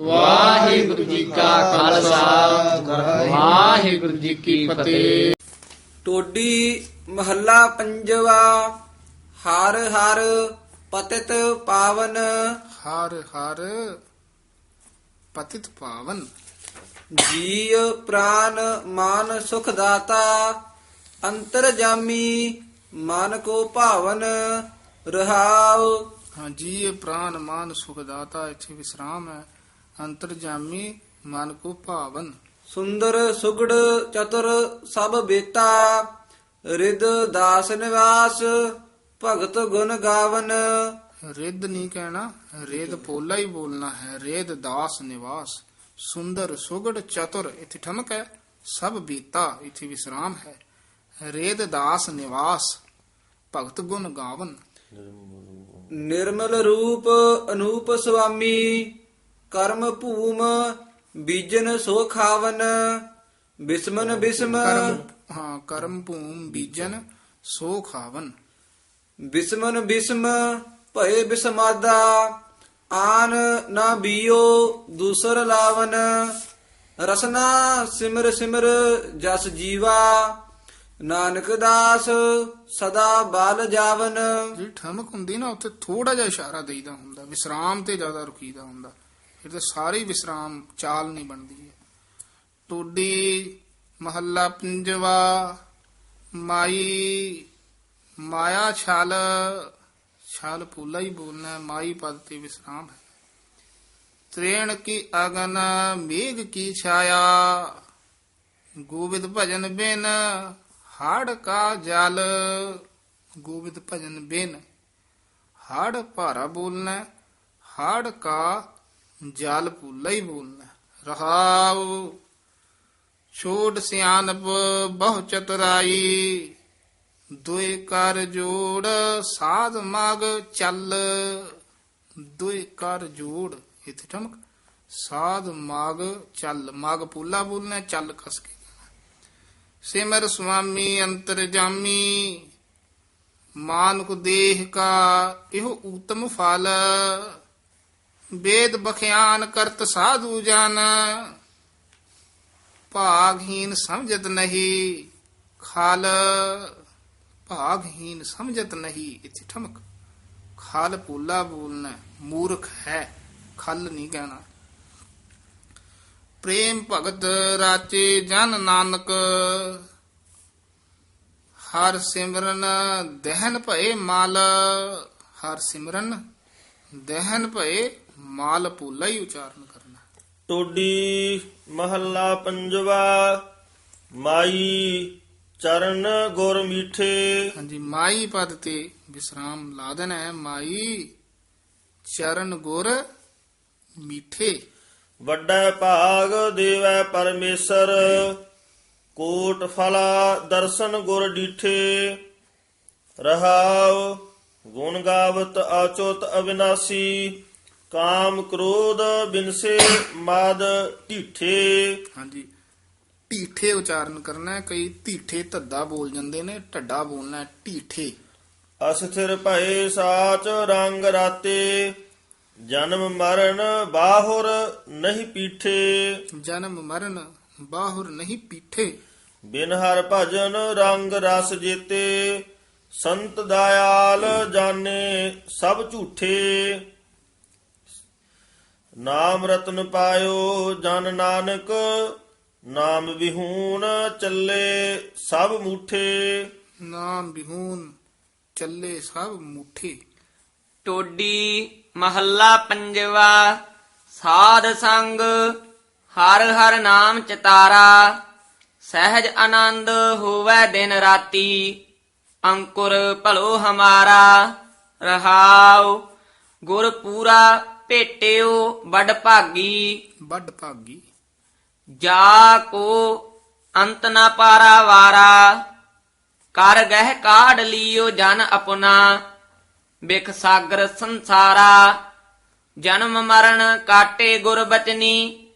ਵਾਹਿਗੁਰੂ ਜੀ ਕਾ ਖਾਲਸਾ। ਵਾਹਿਗੁਰੂ ਜੀ ਕੀ ਫਤਿਹ। ਟੋਡੀ ਮਹੱਲਾ ਪੰਜਵਾ ਹਰ ਹਰ ਪਤਿਤ ਪਾਵਨ। ਹਰ ਹਰ ਪਤਿਤ ਪਾਵਨ। ਜੀਵ ਪ੍ਰਾਨ ਮਾਨ ਸੁਖ ਦਾਤਾ ਅੰਤਰ ਜਾਮੀ ਮਨ ਕੋ ਭਾਵਨ ਰਹਾਉ। ਹਾਂਜੀ ਇਹ ਪ੍ਰਾਨ ਮਾਨ ਸੁਖ ਦਾਤਾ ਇੱਥੇ ਵਿਸਰਾਮ ਹੈ। ਅੰਤਰਜਾਮੀ ਮਨ ਕੋ ਭਾਵਨ ਸੁੰਦਰ ਸੁਗੜ ਚਤੁਰ ਸਭ ਬੇਤਾ। ਰਿਦ ਦਾਸ ਨਿਵਾਸ ਭਗਤ ਗੁਣ ਗਾਵਨ। ਰਿੱਧ ਨਹੀਂ ਕਹਿਣਾ ਰੇਦ ਪੋਲਾ ਹੀ ਬੋਲਣਾ ਹੈ ਰੇਦ ਦਾਸ ਨਿਵਾਸ। ਸੁੰਦਰ ਸੁਗੜ ਚਤੁਰ ਇੱਥੇ ਠਮਕ ਹੈ ਸਭ ਬੀਤਾ ਇੱਥੇ ਵਿਸਰਾਮ ਹੈ। ਰੇਦ ਦਾਸ ਨਿਵਾਸ ਭਗਤ ਗੁਣ ਗਾਵਨ। ਨਿਰਮਲ ਰੂਪ ਅਨੂਪ ਸੁਆਮੀ ਕਰਮ ਭੂਮ ਬੀਜਨ ਸੋ ਖਾਵਨ ਬਿਸਮਨ ਬਿਸਮ। ਕਰਮ ਹਾਂ ਕਰਮ ਭੂਮ ਬੀਜਨ ਸੋ ਖਾਵਨ। ਬਿਸਮਨ ਬਿਸਮ ਭਏ ਬਿਸਮਾਦਾ ਆਨ ਨਾ ਬੀਓ ਦੂਸਰ ਲਾਵਨ। ਰਸਨਾ ਸਿਮਰ ਸਿਮਰ ਜਸ ਜੀਵਾ ਨਾਨਕ ਦਾਸ ਸਦਾ ਬਲ ਜਾਵਨ। ਜਿਹੜੀ ਠਮਕ ਹੁੰਦੀ ਨਾ ਉੱਥੇ ਥੋੜਾ ਜਿਹਾ ਇਸ਼ਾਰਾ ਦੇਈਦਾ ਹੁੰਦਾ ਵਿਸਰਾਮ ਤੇ ਜ਼ਿਆਦਾ ਰੁਕੀਦਾ ਹੁੰਦਾ। ਫਿਰ ਤੇ ਸਾਰੀ ਵਿਸਰਾਮ ਚਾਲ ਨਹੀਂ ਬਣਦੀ ਹੈ। ਟੋਡੀ ਮਹੱਲਾ ਪੰਜਵਾ ਮਾਈ ਮਾਇਆ ਛਲ ਛਲ ਪੂਲਾ ਹੀ ਬੋਲਣਾ ਮਾਈ ਪਦ ਤੇ ਵਿਸਰਾਮ ਹੈ। ਤ੍ਰੇਣ ਕੀ ਅਗਨ ਮੇਘ ਕੀ ਛਾਇਆ ਗੋਬਿੰਦ ਭਜਨ ਬਿਨ ਹੜ ਕਾ ਜਲ। ਗੋਬਿੰਦ ਭਜਨ ਬਿਨ ਹੜ ਭਾਰਾ ਬੋਲਣਾ ਹੈ, ਕਾ ਜਲ ਪੂਲਾ ਹੀ ਬੋਲਣਾ ਹੈ। ਰਹਾਉ। ਛੋੜ ਸਿਆਨਪ ਬਹੁ ਚਤੁਰਾਈ। ਦੁਇ ਕਰ ਜੋੜ ਸਾਧ ਮਗ ਚੱਲ। ਦੁਇ ਕਰ ਜੋੜ ਇਥੇ ਠਮਕ। ਸਾਧ ਮਗ ਚੱਲ। ਮਗ ਪੂਲਾ ਬੋਲਣਾ ਹੈ, ਚੱਲ ਕਸ ਕੇ। ਸਿਮਰ ਸੁਆਮੀ ਅੰਤਰ ਜਾਮੀ। ਮਾਨੁਕ ਦੇਹ ਕਾ ਇਹੋ ਊਤਮ ਫਲ। ਵੇਦ ਬਖਿਆਨ ਕਰਤ ਸਾਧੂ ਜਨ। ਭਾਗਹੀਨ ਸਮਝਤ ਨਹੀਂ, ਖਾਲ ਭਾਗਹੀਨ ਸਮਝਤ ਨਹੀਂ। ਇੱਥੇ ਠਮਕ। ਖਲ ਪੂਲਾ ਬੋਲਣਾ ਮੂਰਖ ਹੈ, ਖਲ ਨਹੀਂ ਕਹਿਣਾ। ਪ੍ਰੇਮ ਭਗਤ ਰਾਚੇ ਜਨ ਨਾਨਕ, ਹਰ ਸਿਮਰਨ ਦਹਿਨ ਭਏ ਮਾਲ। ਹਰ ਸਿਮਰਨ ਦਹਿਨ ਭਏ ਮਾਲ ਪੂਲਾ ਹੀ ਉਚਾਰਨ ਕਰਨਾ। ਟੋਡੀ ਮਹੱਲਾ ਪੰਜਵਾ ਮਾਈ ਚਰਨ ਗੁਰ ਮੀਠੇ। ਹਾਂਜੀ ਮਾਈ ਪਦ ਤੇ ਵਿਸਰਾਮ ਲਾ ਦੇਣਾ ਹੈ। ਮਾਈ ਚਰਨ ਗੁਰ ਮੀਠੇ। ਵੱਡਾ ਭਾਗ ਦੇਵੈ ਪਰਮੇਸ਼ਰ ਕੋਟ ਫਲਾ ਦਰਸ਼ਨ ਗੁਰ ਡੀਠੇ। ਰਹਾਉ ਗੁਣ ਗਾਵਤ ਆਚੋਤ ਅਬਿਨਾਸੀ ਕਾਮ ਕ੍ਰੋਧ ਬਿਨਸੇ ਮਦ ਢੀਠੇ। ਹਾਂਜੀ। ਢੀਠੇ ਉਚਾਰਨ ਕਰਨਾ ਹੈ ਕਈ ਢੀਠੇ ਧੱਦਾ ਬੋਲ ਜਾਂਦੇ ਨੇ ਢੱਡਾ ਬੋਲਣਾ ਹੈ ਢੀਠੇ। ਅਸਥਿਰ ਭਏ ਸਾਚ ਰੰਗ ਰਾਤੇ ਜਨਮ ਮਰਨ ਬਾਹੁਰ ਨਹੀਂ ਪੀਠੇ। ਜਨਮ ਮਰਨ ਬਾਹੁਰ ਨਹੀਂ ਪੀਠੇ। ਬਿਨ ਹਰ ਭਜਨ ਰੰਗ ਰਸ ਜੀਤੇ ਸੰਤ ਦਇਆਲ ਜਾਣੇ ਸਭ ਝੂਠੇ। ਨਾਮ ਰਤਨ ਪਾਇਓ ਜਨ ਨਾਨਕ ਨਾਮ ਵਿਹੂਨ ਚੱਲੇ ਸਭ ਮੂਠੇ। ਨਾਮ ਬਿਹੂਨ ਚੱਲੇ ਸਭ ਮੁਠੇ। ਟੋਡੀ ਮਹੱਲਾ ਪੰਜਵਾ ਸਾਧ ਸੰਗ ਹਰ ਹਰ ਨਾਮ ਚਿਤਾਰਾ। ਸਹਿਜ ਆਨੰਦ ਹੋਵੇ ਦਿਨ ਰਾਤੀ ਅੰਕੁਰ ਭਲੋ ਹਮਾਰਾ। ਰਹਾਉ ਗੁਰ ਪੂਰਾ ਭੇਟਿਓ ਵੱਡ ਭਾਗੀ। ਵੱਡ ਭਾਗੀ। ਜਾ ਕੋ ਅੰਤ ਨਾ ਪਾਰਾ ਵਾਰਾ। ਕਰ ਗਹਿ ਕਾਢ ਲਿਓ ਜਨ ਆਪਣਾ। ਬਿਖ ਸਾਗਰ ਸੰਸਾਰਾ। ਜਨਮ ਮਰਨ ਕਾਟੇ ਗੁਰ ਬਚਨੀ।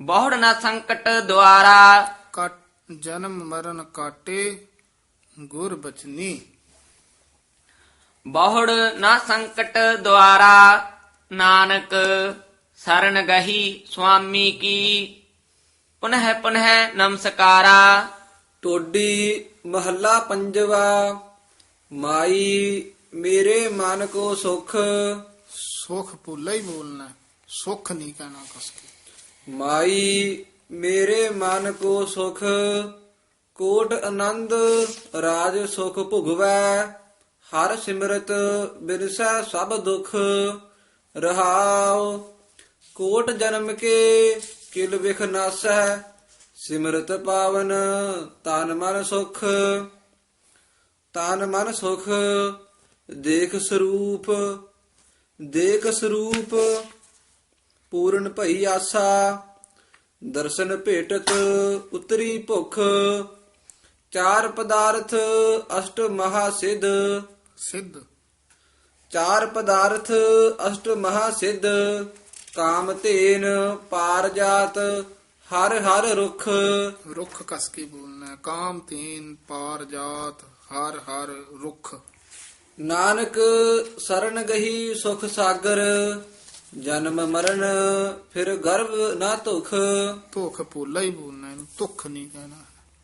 ਬਹੁੜ ਨਾ ਸੰਕਟ ਦੁਆਰਾ। ਕਟ ਜਨਮ ਮਰਨ ਕਾਟੇ ਗੁਰ ਬਚਨੀ। ਬਹੁੜ ਨਾ ਸੰਕਟ ਦੁਆਰਾ। ਨਾਨਕ ਸਰਣ ਗਹੀ ਸੁਆਮੀ ਕੀ। ਪੁਨਹ ਪੁਨਹ ਨਮਸਕਾਰਾ। ਟੋਡੀ ਮਹੱਲਾ ਪੰਜਵਾ ਮਾਈ ਮੇਰੇ ਮਨ ਕੋ ਸੁਖ। ਸੁਖ ਪੋਲਾ ਹੀ ਬੋਲਣਾ ਸੁਖ ਨਹੀਂ ਕਹਿਣਾ ਕਸ ਕੇ ਮਾਈ ਮੇਰੇ ਮਨ ਕੋ ਸੁਖ ਕੋਟ ਆਨੰਦ ਰਾਜ ਸੁਖ ਭੁਗਵੈ ਹਰ ਸਿਮਰਤ ਬਿਰਸੈ ਸਭ ਦੁਖ। ਰਹਾਉ, ਕੋਟ ਜਨਮ ਕੇ ਕਿਲ ਵਿਖ ਨਾਸੈ ਸਿਮਰਤ ਪਾਵਨ, ਤਨ ਮਨ ਸੁਖ। ਤਨ ਮਨ ਸੁਖ, ਦੇਖ ਸਰੂਪ ਦੇਖ ਸਰੂਪ, ਪੂਰਨ ਭਈ ਆਸਾ। ਦਰਸ਼ਨ ਭੇਟਤ ਉਤਰੀ ਭੁਖ, ਚਾਰ ਪਦਾਰਥ ਅਸ਼ਟ ਮਹਾ ਸਿਧ। ਸਿੱਧ। ਚਾਰ ਪਦਾਰਥ ਅਸ਼ਟ ਮਹਾ ਸਿਧ ਪਾਰ ਜਾਤ ਹਰ ਹਰ ਰੁਖ। ਰੁੱਖ ਕਸ ਕੇ ਬੋਲਣਾ ਕਾਮ ਤੀਨ ਪਾਰ ਜਾਤ ਹਰ ਹਰ ਰੁੱਖ। ਨਾਨਕ ਸਰਨ ਗਹੀ ਸੁਖ ਸਾਗਰ ਜਨਮ ਮਰਨ ਫਿਰ ਗਰਭ ਨਾ ਧੁਖ। ਧੋਖ ਪੋਲਾ ਹੀ ਬੋਲਣਾ ਇਹਨੂੰ ਧੁੱਖ ਨਹੀਂ ਕਹਿਣਾ।